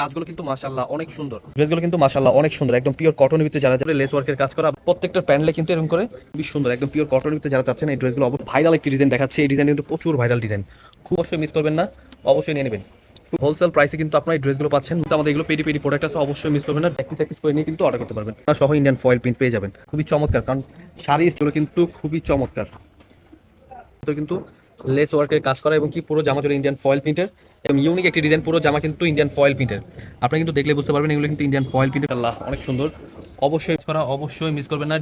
কাজগুলো কিন্তু অনেক সুন্দর। কিন্তু অনেক সুন্দর, একদম পিওর যারা কাজ করা, প্রত্যেকটা কিন্তু এরকম করে খুবই সুন্দর, একদম পিওর যারা চাচ্ছেন, এই একটি ডিজাইন এই ডিজাইন কিন্তু প্রচুর ভাইরাল ডিজাইন অবশ্যই মিস করবেন না, অবশ্যই নিয়ে নেবেন। হোলসেল প্রাইসে কিন্তু আপনার ড্রেসগুলো পাচ্ছেন। আমাদের এগুলো পেটি প্রোডাক্ট আছে, অবশ্যই মিস করবেন না। এক পিস করে নিয়ে কিন্তু অর্ডার করতে পারবেন। সহ ইন্ডিয়ান ফয়েল প্রিন্ট পেয়ে যাবেন। খুবই চমৎকার, কারণ শাড়ি কিন্তু খুবই চমৎকার। কিন্তু লেস ওয়ার্কের কাজ করা এবং কি পুরো জামা চলে ইন্ডিয়ান ফয়েল প্রিন্টের এবং ইউনিক একটি ডিজাইন পুরো জামা কিন্তু ইন্ডিয়ান ফয়েল প্রিন্টের আপনি কিন্তু দেখলে বুঝতে পারবেন এগুলো কিন্তু ইন্ডিয়ান ফয়েল প্রিন্টের আল্লাহ, অনেক সুন্দর। অবশ্যই করা, অবশ্যই মিস করবেন না।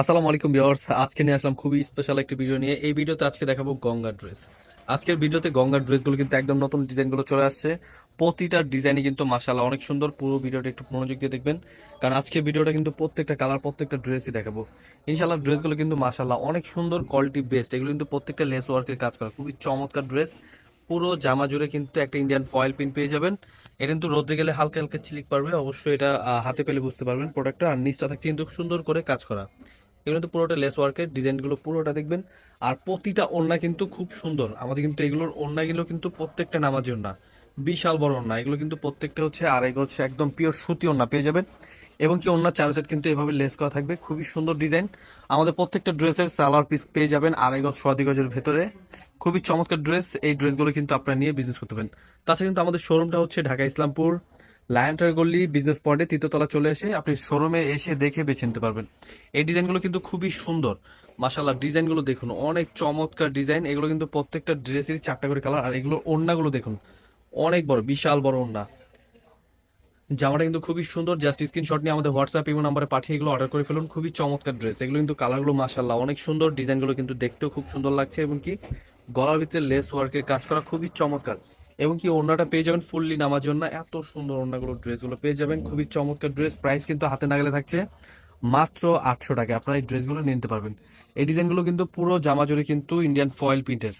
আসসালামু আলাইকুম ভিউয়ার্স, আজকে নিয়ে আসলাম খুবই স্পেশাল একটি ভিডিও নিয়ে। এই ভিডিওতে আজকে দেখাবো গঙ্গা ড্রেস আজকের ভিডিওতে গঙ্গার ড্রেসগুলো কিন্তু একদম নতুন ডিজাইনগুলো চলে আসছে। প্রতিটা ডিজাইনই কিন্তু মাশাআল্লাহ অনেক সুন্দর। পুরো ভিডিওটা একটু মনোযোগ দিয়ে দেখবেন। কারণ আজকের ভিডিওটা কিন্তু প্রত্যেকটা কালার প্রত্যেকটা ড্রেসই দেখাবো। ইনশাআল্লাহ ড্রেসগুলো কিন্তু মাশাআল্লাহ অনেক সুন্দর কোয়ালিটি বেস্ট এগুলো কিন্তু প্রত্যেকটা লেস ওয়ার্কের কাজ করা। খুবই চমৎকার ড্রেস পুরো জামা জুড়ে কিন্তু একটা ইন্ডিয়ান ফয়েল পিন পেয়ে যাবেন। এটা কিন্তু রোদে গেলে হালকা হালকা চিলিক পারবে। অবশ্যই এটা হাতে পেলে বুঝতে পারবেন প্রোডাক্টটা আর নিচটা থাকছে কিন্তু সুন্দর করে কাজ করা। এগুলো কিন্তু পুরোটা লেস ওয়ার্কের ডিজাইনগুলো পুরোটা দেখবেন। আর প্রতিটা ওড়না কিন্তু খুব সুন্দর। আমাদের কিন্তু এগুলোর ওড়নাগুলো কিন্তু প্রত্যেকটা নামাজ ওড়না। বিশাল বড় ওড়না। এগুলো কিন্তু প্রত্যেকটা হচ্ছে আড়াই হচ্ছে একদম পিওর সুতি ওড়না পেয়ে যাবেন। এবং কি ওড়নার চার সেট কিন্তু এভাবে লেস করা থাকবে। খুবই সুন্দর ডিজাইন আমাদের প্রত্যেকটা ড্রেসের সালোয়ার পিস পেয়ে যাবেন আড়াই গজ সোয়াদি গজের ভেতরে। খুবই চমৎকার ড্রেস এই ড্রেসগুলো কিন্তু আপনারা নিয়ে বিজনেস করতে পারেন। তাছাড়া কিন্তু আমাদের শোরুমটা হচ্ছে ঢাকা ইসলামপুর লায়ন্টার গল্লি বিজনেস পয়েন্টে তৃতীয়তলা চলে এসে আপনি শোরুমে এসে দেখে বেছে নিতে পারবেন। এই ডিজাইনগুলো কিন্তু খুবই সুন্দর। মাশাল্লাহ ডিজাইনগুলো দেখুন, অনেক চমৎকার ডিজাইন এগুলো কিন্তু প্রত্যেকটা ড্রেসেরই চারটা করে কালার আর এগুলো ওড়নাগুলো দেখুন, অনেক বড়, বিশাল বড় ওড়না। জামাটা কিন্তু খুবই সুন্দর জাস্ট স্ক্রিনশট নিয়ে আমাদের হোয়াটসঅ্যাপ ইমো নাম্বারে পাঠিয়ে এগুলো অর্ডার করে ফেলুন, খুবই চমৎকার ড্রেস এগুলো কিন্তু কালারগুলো মাশাল্লাহ অনেক সুন্দর ডিজাইনগুলো কিন্তু দেখতেও খুব সুন্দর লাগছে, এবং কি গলার ভিতরে লেস ওয়ার্কের কাজ করা খুবই চমৎকার। এবং কি ওড়নাটা পেয়ে যাবেন ফুললি নামার জন্য। এত সুন্দর ওড়নাগুলো, ড্রেসগুলো পেয়ে যাবেন। খুবই চমৎকার ড্রেস। প্রাইস কিন্তু হাতে নাগালে থাকছে মাত্র আটশো টাকা। আপনারা এই ড্রেসগুলো নিতে পারবেন। এই ডিজাইনগুলো কিন্তু পুরো জামা জুড়ে কিন্তু ইন্ডিয়ান ফয়েল প্রিন্টের।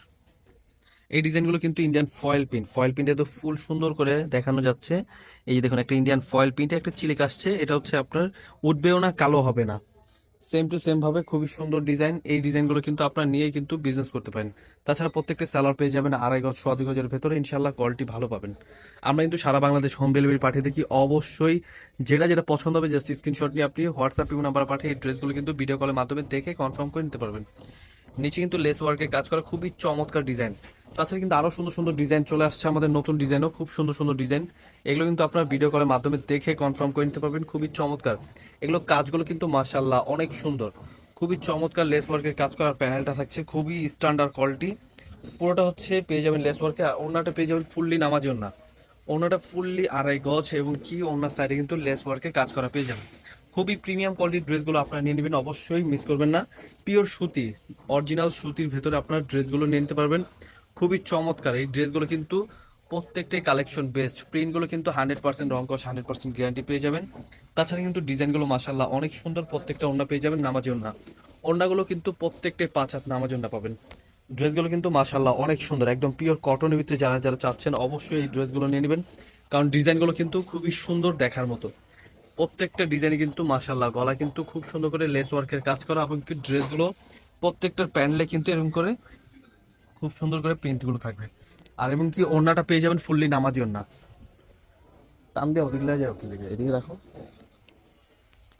এই ডিজাইনগুলো কিন্তু ইন্ডিয়ান ফয়েল প্রিন্ট। ফয়েল প্রিন্টে তো ফুল সুন্দর করে দেখানো যাচ্ছে। এই যে দেখুন, একটা ইন্ডিয়ান ফয়েল প্রিন্টে একটা চিলিক আসছে। এটা হচ্ছে আপনার, উঠবেও না, কালো হবে না। সেম টু সেম ভাবে খুবই সুন্দর ডিজাইন এই ডিজাইনগুলো কিন্তু আপনার নিয়ে কিন্তু বিজনেস করতে পারেন। তাছাড়া প্রত্যেকটা স্যালার পেয়ে যাবেন আড়াই গজ সোয়াদি গজের ভেতরে। ইনশাল্লাহ কোয়ালিটি ভালো পাবেন। আমরা কিন্তু সারা বাংলাদেশ হোম ডেলিভারি পাঠিয়ে দেখি। অবশ্যই যেটা যেটা পছন্দ হবে জাস্ট স্ক্রিনশট নিয়ে আপনি হোয়াটসঅ্যাপ নাম্বার পাঠিয়ে এই ড্রেসগুলো কিন্তু ভিডিও কলের মাধ্যমে দেখে কনফার্ম করে নিতে পারবেন। নিচে কিন্তু লেস ওয়ার্কের কাজ করা খুবই চমৎকার ডিজাইন তাছাড়া কিন্তু আরও সুন্দর সুন্দর ডিজাইন চলে আসছে আমাদের নতুন ডিজাইনও খুব সুন্দর সুন্দর ডিজাইন এগুলো কিন্তু আপনার ভিডিও কলের মাধ্যমে দেখে কনফার্ম করে নিতে পারবেন। খুবই চমৎকার। এগুলো কাজগুলো কিন্তু মাশাল্লাহ অনেক সুন্দর। খুবই চমৎকার লেস ওয়ার্কের কাজ করার প্যানেলটা থাকছে। খুবই স্ট্যান্ডার্ড কোয়ালিটি পুরোটা হচ্ছে পেয়ে যাবেন লেস ওয়ার্কে আর ওনাটা পেয়ে যাবেন ফুললি নামাজ না ওনাটা ফুললি আড়াই গজ এবং কি ওনার সাইডে কিন্তু লেস ওয়ার্কে কাজ করা পেয়ে যাবেন। খুবই প্রিমিয়াম কোয়ালিটির ড্রেসগুলো আপনারা নিয়ে নেবেন। অবশ্যই মিস করবেন না। পিওর সুতি অরিজিনাল সুতির ভেতরে আপনার ড্রেসগুলো নিয়ে নিতে পারবেন। খুবই চমৎকার। এই ড্রেসগুলো কিন্তু প্রত্যেকটাই কালেকশন বেস্ট প্রিন্টগুলো কিন্তু হান্ড্রেড পার্সেন্ট রঙ্কশ হান্ড্রেড পার্সেন্ট গ্যারান্টি পেয়ে যাবেন। তাছাড়া কিন্তু ডিজাইনগুলো মাসাল্লাহ অনেক সুন্দর, প্রত্যেকটা ওড়না পেয়ে যাবেন নামাজি ওড়না। ওড়নাগুলো কিন্তু প্রত্যেকটাই পাঁচ হাত নামাজি ওড়না পাবেন। ড্রেসগুলো কিন্তু মাসাল্লাহ অনেক সুন্দর, একদম পিওর কটনের ভিতরে যারা যারা চাচ্ছেন অবশ্যই এই ড্রেসগুলো নিয়ে নেবেন। কারণ ডিজাইনগুলো কিন্তু খুবই সুন্দর দেখার মতো। প্রত্যেকটা ডিজাইনে কিন্তু মাশাল্লাহ গলা কিন্তু খুব সুন্দর করে লেস ওয়ার্কের কাজ করা এবং ড্রেসগুলো প্রত্যেকটার প্যান্ডলে কিন্তু এরকম করে খুব সুন্দর করে প্রিন্টগুলো থাকবে। আর এবং কি ওড়নাটা পেয়ে যাবেন ফুললি নামাজি ওড়না। টান দিয়ে ওদিকে যাও ওদিকে, এদিকে দেখো।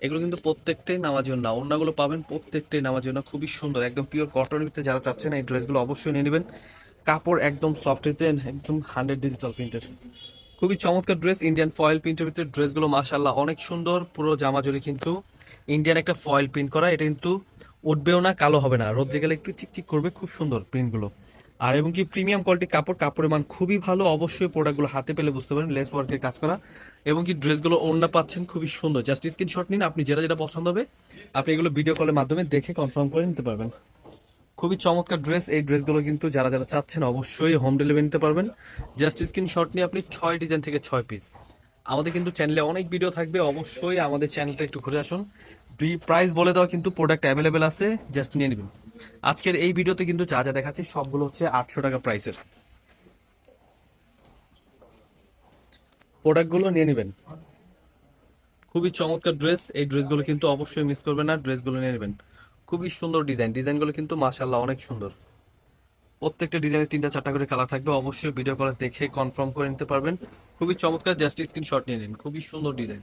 এগুলো কিন্তু প্রত্যেকটাই নামাজি ওড়না। ওড়নাগুলো পাবেন প্রত্যেকটাই নামাজি ওড়না, খুবই সুন্দর, একদম পিওর কটনের ভিতরে যারা চাচ্ছেন এই ড্রেসগুলো অবশ্যই নিয়ে নেবেন। কাপড় একদম সফট একদম হান্ড্রেড ডিজিটাল প্রিন্টের খুবই চমৎকার ড্রেস ইন্ডিয়ান ফয়েল প্রিন্টের ভিতরে ড্রেসগুলো মাশাল্লাহ অনেক সুন্দর, পুরো জামা জুড়ে কিন্তু ইন্ডিয়ান একটা ফয়েল প্রিন্ট করা। এটা কিন্তু উঠবেও না, কালো হবে না। রোদ্রে গেলে একটু চিকচিক করবে, খুব সুন্দর প্রিন্টগুলো আর এবং কি প্রিমিয়াম কোয়ালিটি কাপড়, কাপড়ের মান খুবই ভালো। অবশ্যই প্রোডাক্টগুলো হাতে পেলে বুঝতে পারেন লেস ওয়ার্কের কাজ করা। এবং কি ড্রেসগুলো ওড়না পাচ্ছেন, খুবই সুন্দর। জাস্ট স্ক্রিনশট নিন, আপনি যেটা যেটা পছন্দ হবে, আপনি এগুলো ভিডিও কলের মাধ্যমে দেখে কনফার্ম করে নিতে পারবেন। খুবই চমৎকার ড্রেস এই ড্রেসগুলো কিন্তু যারা যারা চাচ্ছেন, অবশ্যই হোম ডেলিভারি নিতে পারবেন। জাস্ট স্ক্রিনশট নিয়ে আপনি ছয় ডিজাইন থেকে ছয় পিস আমাদের কিন্তু চ্যানেলে অনেক ভিডিও থাকবে, অবশ্যই আমাদের চ্যানেলটা একটু ঘুরে আসুন। প্রাইস বলে দেওয়া কিন্তু প্রোডাক্ট অ্যাভেলেবেল আছে জাস্ট নিয়ে নেবেন। আজকের এই ভিডিওতে কিন্তু যা যা দেখাচ্ছি সবগুলো হচ্ছে আটশো টাকা প্রাইসের প্রোডাক্টগুলো নিয়ে নেবেন। খুবই চমৎকার ড্রেস এই ড্রেসগুলো কিন্তু অবশ্যই মিস করবেন না ড্রেসগুলো নিয়ে নেবেন। খুবই সুন্দর ডিজাইন ডিজাইনগুলো কিন্তু মাশাল্লাহ অনেক সুন্দর। প্রত্যেকটা ডিজাইনের তিনটা, চারটা করে কালার থাকবে, অবশ্যই ভিডিও কলে দেখে কনফার্ম করে নিতে পারবেন। খুবই চমৎকার জাস্ট স্ক্রিনশট নিয়ে নিন। খুবই সুন্দর ডিজাইন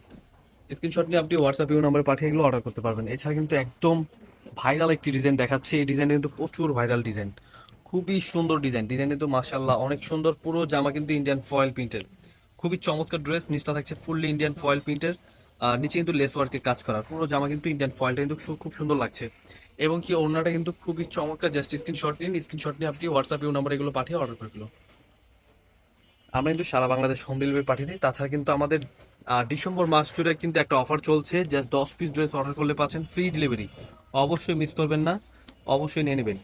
স্ক্রিনশট নিয়ে আপনি হোয়াটসঅ্যাপ ইউ নাম্বারে পাঠিয়ে এগুলো অর্ডার করতে পারবেন। এছাড়া কিন্তু একদম ভাইরাল একটি ডিজাইন দেখাচ্ছে। এই ডিজাইন কিন্তু প্রচুর ভাইরাল ডিজাইন খুবই সুন্দর ডিজাইন ডিজাইন কিন্তু মাশাল্লাহ অনেক সুন্দর। পুরো জামা কিন্তু ইন্ডিয়ান ফয়েল প্রিন্টের খুবই চমৎকার ড্রেস নিচটা থাকছে ফুললি ইন্ডিয়ান ফয়েল প্রিন্টের আর নিচে কিন্তু লেস ওয়ার্কের কাজ করা। পুরো জামা কিন্তু ইন্ডিয়ান ফয়েলটা কিন্তু খুব সুন্দর লাগছে। এবং কি ওড়নাটা কিন্তু খুবই চমৎকার। জাস্ট স্ক্রিনশট নিন স্ক্রিনশট নিয়ে আপনি হোয়াটসঅ্যাপ ইউ নাম্বার এগুলো পাঠিয়ে অর্ডার করে দিলো আমরা কিন্তু সারা বাংলাদেশ হোম ডেলিভারি পাঠিয়ে দিই। তাছাড়া কিন্তু আমাদের ডিসেম্বর মাস জুড়ে কিন্তু একটা অফার চলছে। জাস্ট দশ পিস ড্রেস অর্ডার করলে পাচ্ছেন ফ্রি ডেলিভারি অবশ্যই মিস করবেন না। অবশ্যই নিয়ে নেবেন।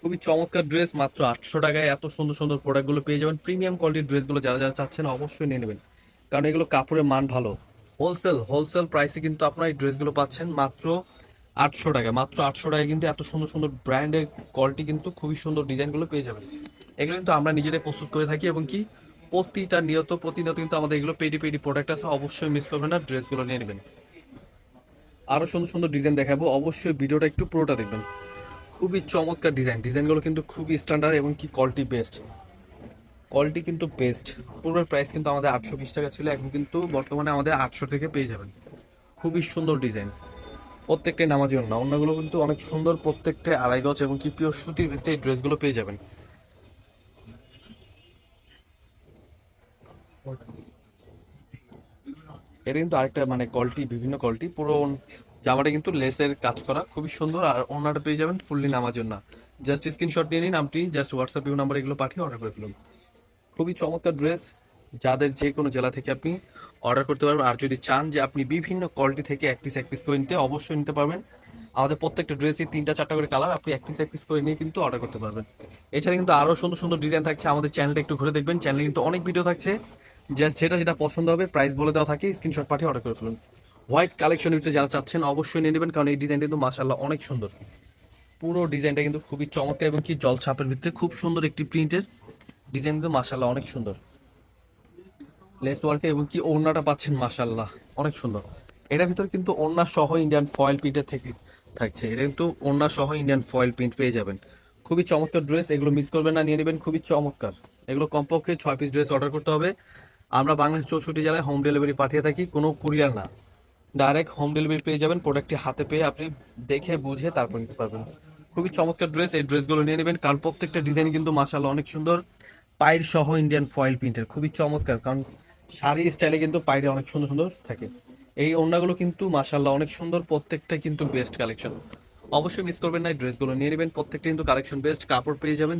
খুবই চমৎকার ড্রেস মাত্র আটশো টাকায় এত সুন্দর সুন্দর প্রোডাক্টগুলো পেয়ে যাবেন। প্রিমিয়াম কোয়ালিটির ড্রেসগুলো যারা যারা চাচ্ছেন, অবশ্যই নিয়ে নেবেন। কারণ এগুলো কাপড়ের মান ভালো। হোলসেল হোলসেল প্রাইসে কিন্তু আপনারা এই ড্রেসগুলো পাচ্ছেন মাত্র আটশো টাকা মাত্র আটশো টাকায় কিন্তু এত সুন্দর সুন্দর ব্র্যান্ডের কোয়ালিটি কিন্তু খুবই সুন্দর ডিজাইনগুলো পেয়ে যাবেন। এগুলো কিন্তু আমরা নিজেরাই প্রস্তুত করে থাকি এবং কি প্রতিটা নিয়ত, প্রতিনিয়ত কিন্তু আমাদের এগুলো পেডি পেডি প্রোডাক্ট আছে, অবশ্যই মিস করবেন না ড্রেসগুলো নিয়ে নেবেন। আরও সুন্দর সুন্দর ডিজাইন দেখাবো। অবশ্যই ভিডিওটা একটু পুরোটা দেখবেন। খুবই চমৎকার ডিজাইন ডিজাইনগুলো কিন্তু খুবই স্ট্যান্ডার্ড এবং কি কোয়ালিটি বেস্ট কোয়ালিটি কিন্তু বেস্ট পুরোর প্রাইস কিন্তু আমাদের আটশো বিশ টাকা ছিল, এখন কিন্তু বর্তমানে আমাদের আটশো থেকে পেয়ে যাবেন। খুবই সুন্দর ডিজাইন প্রত্যেকটাই নামাজি অন্য অন্যগুলো কিন্তু অনেক সুন্দর প্রত্যেকটাই আড়াই গজ এবং কি পিওর সুতির ভিতরে এই ড্রেসগুলো পেয়ে যাবেন। এটা কিন্তু আরেকটা মানে কোয়ালিটি বিভিন্ন কোয়ালিটি পুরো জামাটা কিন্তু লেসের কাজ করা, খুবই সুন্দর, আর ওনাটা পেয়ে যাবেন ফুললি নামার জন্য। জাস্ট স্ক্রিনশট নিয়ে নিন, আপনি জাস্ট হোয়াটসঅ্যাপ ইউ নাম্বার এগুলো পাঠিয়ে অর্ডার করে ফেলুন। খুবই চমৎকার ড্রেস যাদের যে কোনো জেলা থেকে আপনি অর্ডার করতে পারবেন, আর যদি চান যে আপনি বিভিন্ন কোয়ালিটি থেকে এক পিস এক পিস করে নিতে, অবশ্যই নিতে পারবেন। আমাদের প্রত্যেকটা ড্রেসই তিনটা, চারটা করে কালার আপনি এক পিস এক পিস করে নিয়ে কিন্তু অর্ডার করতে পারবেন। এছাড়া কিন্তু আরও সুন্দর সুন্দর ডিজাইন থাকছে আমাদের চ্যানেলটা একটু ঘুরে দেখবেন। চ্যানেলে কিন্তু অনেক ভিডিও থাকছে। জাস্ট যেটা যেটা পছন্দ হবে প্রাইস বলে দেওয়া থাকে স্ক্রিনশট পাঠিয়ে অর্ডার করে ফেলুন। হোয়াইট কালেকশন ভিতরে যারা চাচ্ছেন, অবশ্যই নিয়ে নেবেন, কারণ এই ডিজাইনটা কিন্তু মাশাআল্লাহ অনেক সুন্দর। পুরো ডিজাইনটা কিন্তু খুবই চমৎকার এবং কি জল ছাপের ভিতরে খুব সুন্দর একটি প্রিন্টের ডিজাইন কিন্তু মাশাআল্লাহ অনেক সুন্দর। লেস ওয়ার্কে এবং কি ওড়নাটা পাচ্ছেন মাশাআল্লাহ অনেক সুন্দর। এটার ভিতর কিন্তু ওড়না সহ ইন্ডিয়ান ফয়েল প্রিন্টের থেকে থাকছে। এটা কিন্তু ওড়না সহ ইন্ডিয়ান ফয়েল প্রিন্ট পেয়ে যাবেন। খুবই চমৎকার ড্রেস এগুলো মিস করবেন না, নিয়ে নেবেন। খুবই চমৎকার। এগুলো কমপক্ষে ছয় পিস ড্রেস অর্ডার করতে হবে। আমরা বাংলাদেশ চৌষট্টি জেলায় হোম ডেলিভারি পাঠিয়ে থাকি, কোনো কুরিয়ার না। ডাইরেক্ট হোম ডেলিভারি পেয়ে যাবেন প্রোডাক্টটি হাতে পেয়ে আপনি দেখে, বুঝে তারপর নিতে পারবেন। খুবই চমৎকার ড্রেস এই ড্রেসগুলো নিয়ে নেবেন। কারণ প্রত্যেকটা ডিজাইন কিন্তু মাশাআল্লাহ অনেক সুন্দর। পায়ের সহ ইন্ডিয়ান ফয়েল প্রিন্টের খুবই চমৎকার। কারণ শাড়ি স্টাইলে কিন্তু পায়রে অনেক সুন্দর সুন্দর থাকে। এই ওড়নাগুলো কিন্তু মাশাআল্লাহ অনেক সুন্দর, প্রত্যেকটা কিন্তু বেস্ট কালেকশন অবশ্যই মিস করবেন না, এই ড্রেসগুলো নিয়ে নেবেন। প্রত্যেকটা কিন্তু কালেকশন বেস্ট কাপড় পেয়ে যাবেন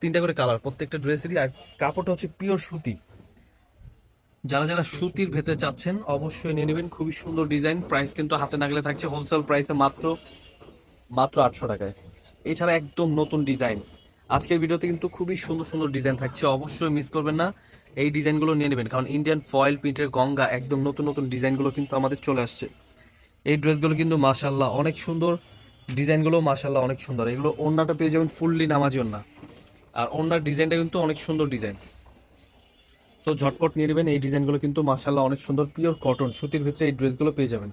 তিনটা করে কালার প্রত্যেকটা ড্রেসেরই আর কাপড়টা হচ্ছে পিওর সুতি। যারা যারা সুতির ভেতরে চাচ্ছেন, অবশ্যই নিয়ে নেবেন। খুবই সুন্দর ডিজাইন। প্রাইস কিন্তু হাতে নাগলে থাকছে। হোলসেল প্রাইসে মাত্র মাত্র আটশো টাকায়। এছাড়া একদম নতুন ডিজাইন। আজকের ভিডিওতে কিন্তু খুবই সুন্দর সুন্দর ডিজাইন থাকছে। অবশ্যই মিস করবেন না। এই ডিজাইনগুলো নিয়ে নেবেন। কারণ ইন্ডিয়ান ফয়েল প্রিন্টের গঙ্গা, একদম নতুন নতুন ডিজাইনগুলো কিন্তু আমাদের চলে আসছে। এই ড্রেসগুলো কিন্তু মাশাল্লাহ অনেক সুন্দর। ডিজাইনগুলো মাশাল্লাহ অনেক সুন্দর। এগুলো ওড়নাটা পেয়ে যাবেন ফুললি নামাজি ওড়না। আর ওড়নার ডিজাইনটা কিন্তু অনেক সুন্দর ডিজাইন। তো ঝটপট নিয়ে নেবেন। এই ডিজাইনগুলো কিন্তু মাশাল্লাহ অনেক সুন্দর পিওর কটন সুতির ভিতরে এই ড্রেসগুলো পেয়ে যাবেন।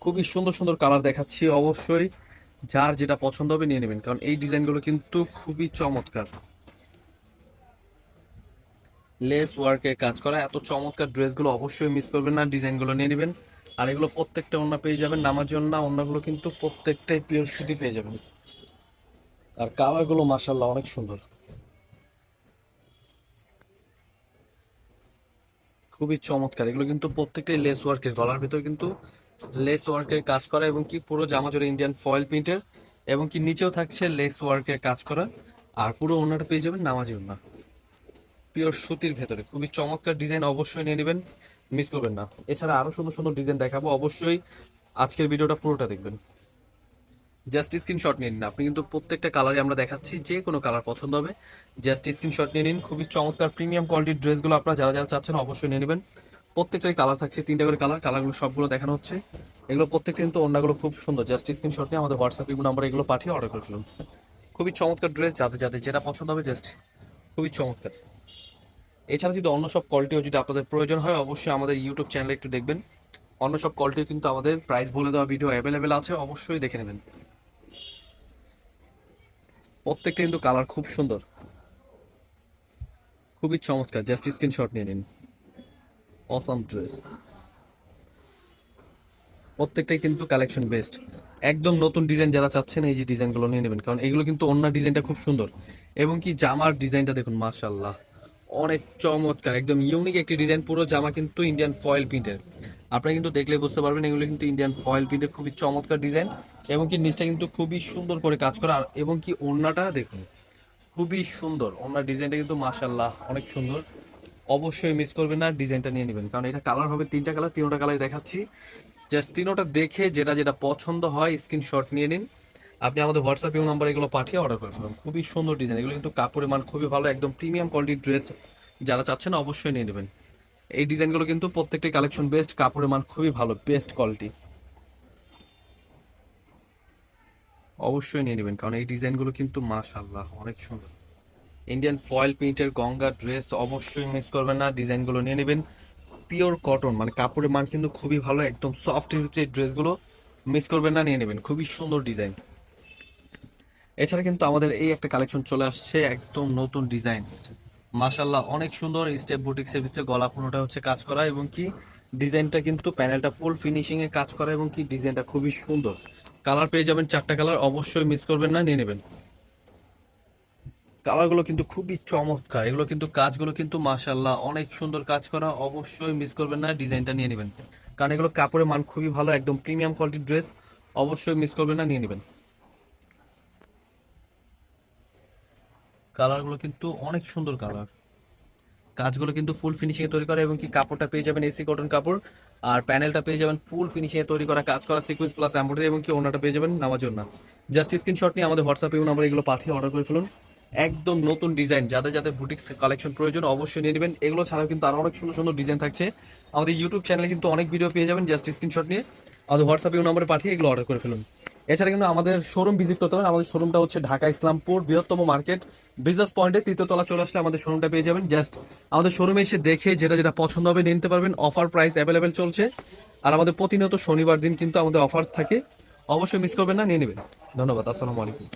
খুবই সুন্দর সুন্দর কালার দেখাচ্ছি অবশ্যই। যার যেটা পছন্দ হবে নিয়ে নেবেন। কারণ এই ডিজাইনগুলো কিন্তু খুবই চমৎকার। লেস ওয়ার্কের কাজ করা, এত চমৎকার ড্রেসগুলো অবশ্যই মিস করবেন না। ডিজাইনগুলো নিয়ে নেবেন। আর এগুলো প্রত্যেকটা অন্য পেয়ে যাবেন। নামার জন্য অন্যগুলো কিন্তু প্রত্যেকটাই পিওর সুতি পেয়ে যাবেন। আর কালারগুলো মাশাল্লাহ অনেক সুন্দর। খুবই চমৎকার। এগুলো কিন্তু প্রত্যেকটাই লেস ওয়ার্কের গলার ভিতর কিন্তু লেস ওয়ার্কের কাজ করা এবং কি পুরো জামা জুড়ে ইন্ডিয়ান ফয়েল প্রিন্টের এবং কি নিচেও থাকছে লেস ওয়ার্কের কাজ করা। আর পুরো ওনাটা পেয়ে যাবেন নামাজি ওনা পিওর সুতির ভেতরে। খুবই চমৎকার ডিজাইন অবশ্যই নিয়ে নেবেন মিস করবেন না। এছাড়া আরও সুন্দর সুন্দর ডিজাইন দেখাবো। অবশ্যই আজকের ভিডিওটা পুরোটা দেখবেন। জাস্ট স্ক্রিনশট নিয়ে নিন। আপনি কিন্তু প্রত্যেকটা কালারে আমরা দেখাচ্ছি, যে কোনো কালার পছন্দ হবে। জাস্ট স্ক্রিনশট নিয়ে নিন। খুবই চমৎকার প্রিমিয়াম কোয়ালিটির ড্রেসগুলো আপনারা যারা যারা চাচ্ছেন অবশ্যই নিয়ে নেবেন। প্রত্যেকটাই কালার থাকছে, তিনটা করে কালার কালারগুলো সবগুলো দেখানো হচ্ছে। এগুলো প্রত্যেকটা কিন্তু অন্যগুলো খুব সুন্দর। জাস্ট স্ক্রিনশট নিয়ে আমাদের হোয়াটসঅ্যাপ ইমো নাম্বার এগুলো পাঠিয়ে অর্ডার করে ফেলুন। খুবই চমৎকার ড্রেস যাদের যাদের যেটা পছন্দ হবে জাস্ট খুবই চমৎকার। এছাড়া যদি অন্য সব কোয়ালিটিও যদি আপনাদের প্রয়োজন হয়, অবশ্যই আমাদের ইউটিউব চ্যানেলে একটু দেখবেন। অন্য সব কোয়ালিটিও কিন্তু আমাদের প্রাইস বলে দেওয়া ভিডিও অ্যাভেলেবেল আছে, অবশ্যই দেখে নেবেন। প্রত্যেকটা কিন্তু কালার খুব সুন্দর। খুবই চমৎকার। জাস্ট স্ক্রিনশট নিয়ে নিন। অসাম ড্রেস প্রত্যেকটাই কিন্তু কালেকশন বেস্ট একদম নতুন ডিজাইন যারা চাচ্ছেন, এই যে ডিজাইনগুলো নিয়ে নেবেন। কারণ এগুলো কিন্তু অন্য ডিজাইনটা খুব সুন্দর। এবং কি জামার ডিজাইনটা দেখুন মাশাল্লাহ অনেক চমৎকার, একদম ইউনিক একটি ডিজাইন পুরো জামা কিন্তু ইন্ডিয়ান ফয়েল প্রিন্টের আপনারা কিন্তু দেখলে বুঝতে পারবেন, এগুলো কিন্তু ইন্ডিয়ান ফয়েল প্রিন্টের খুবই চমৎকার ডিজাইন এবং কি নিচটা কিন্তু খুবই সুন্দর করে কাজ করা। আর এবং কি ওড়নাটা দেখুন, খুবই সুন্দর। ওনার ডিজাইনটা কিন্তু মাশাল্লাহ অনেক সুন্দর। অবশ্যই মিস করবেন না ডিজাইনটা নিয়ে নেবেন। কারণ এটা কালার হবে তিনটা কালার তিনটা কালার দেখাচ্ছি। জাস্ট তিনোটা দেখে যেটা যেটা পছন্দ হয় স্ক্রিনশট নিয়ে নিন। আপনি আমাদের হোয়াটসঅ্যাপ ইউ নাম্বার এগুলো পাঠিয়ে অর্ডার করে ফেলুন। খুবই সুন্দর ডিজাইন এগুলো কিন্তু কাপড়ের মান খুবই ভালো, একদম প্রিমিয়াম কোয়ালিটির ড্রেস যারা চাচ্ছেন অবশ্যই নিয়ে নেবেন। এই ডিজাইনগুলো কিন্তু প্রত্যেকটি কালেকশন বেস্ট কাপড়ের মান খুবই ভালো বেস্ট কোয়ালিটি অবশ্যই নিয়ে নেবেন, কারণ এই ডিজাইনগুলো কিন্তু মাশাল্লাহ অনেক সুন্দর। ইন্ডিয়ান ফয়েল প্রিন্টের গঙ্গা ড্রেস অবশ্যই মিস করবেন না ডিজাইনগুলো নিয়ে নেবেন। পিওর কটন মানে কাপড়ের মান কিন্তু খুবই ভালো, একদম সফট ড্রেসগুলো মিস করবেন না, নিয়ে নেবেন। খুবই সুন্দর ডিজাইন এছাড়া কিন্তু আমাদের এই একটা কালেকশন চলে আসছে, একদম নতুন ডিজাইন মাশাল্লাহ অনেক সুন্দর স্টেপ বুটিক্সের ভিতরে গলা পুরোটা হচ্ছে কাজ করা এবং কি ডিজাইনটা কিন্তু প্যানেলটা ফুল ফিনিশিং এ কাজ করা এবং কি ডিজাইনটা খুবই সুন্দর। কালার পেয়ে যাবেন চারটা কালার অবশ্যই মিস করবেন না, নিয়ে নেবেন। কালারগুলো কিন্তু খুবই চমৎকার, এগুলো কিন্তু কাজগুলো কিন্তু মাশাল্লাহ অনেক সুন্দর কাজ করা, অবশ্যই মিস করবেন না ডিজাইনটা নিয়ে নেবেন। কারণ এগুলো কাপড়ের মান খুবই ভালো, একদম প্রিমিয়াম কোয়ালিটির ড্রেস অবশ্যই মিস করবেন না, নিয়ে নেবেন। কালারগুলো কিন্তু অনেক সুন্দর কালার কাজগুলো কিন্তু ফুল ফিনিশিং এ তৈরি করা এবং কি কাপড়টা পেয়ে যাবেন এসি কটন কাপড়, আর প্যানেলটা পেয়ে যাবেন ফুল ফিনিশিং এ তৈরি করা, কাজ করা সিকোয়েন্স প্লাস এমব্রয়ডারি এবং কি ওনাটা পেয়ে যাবেন নামার জন্য। জাস্ট স্ক্রিনশট নিয়ে আমাদের হোয়াটসঅ্যাপে নাম্বার এগুলো পাঠিয়ে অর্ডার করে ফেলুন। একদম নতুন ডিজাইন যাদের যাদের বুটিক্স কালেকশন প্রয়োজন অবশ্যই নিয়ে নেবেন। এগুলো ছাড়াও কিন্তু আরও অনেক সুন্দর সুন্দর ডিজাইন থাকছে। আমাদের ইউটিউব চ্যানেলে কিন্তু অনেক ভিডিও পেয়ে যাবেন জাস্ট স্ক্রিনশট নিয়ে আমাদের হোয়াটসঅ্যাপে নাম্বারে পাঠিয়ে এগুলো অর্ডার করে ফেলুন। এছাড়া কিন্তু আমাদের শোরুম ভিজিট করতে পারেন। আমাদের শোরুমটা হচ্ছে ঢাকা ইসলামপুর, বৃহত্তম মার্কেট বিজনেস পয়েন্টে তৃতীয় তলা চলে আসলে আমাদের শোরুমটা পেয়ে যাবেন। জাস্ট আমাদের শোরুমে এসে দেখে যেটা যেটা পছন্দ হবে নিতে পারবেন। অফার প্রাইস অ্যাভেলেবেল চলছে। আর আমাদের প্রতিনিয়ত শনিবার দিন কিন্তু আমাদের অফার থাকে। অবশ্যই মিস করবেন না, নিয়ে নেবেন। ধন্যবাদ, আসসালামু আলাইকুম।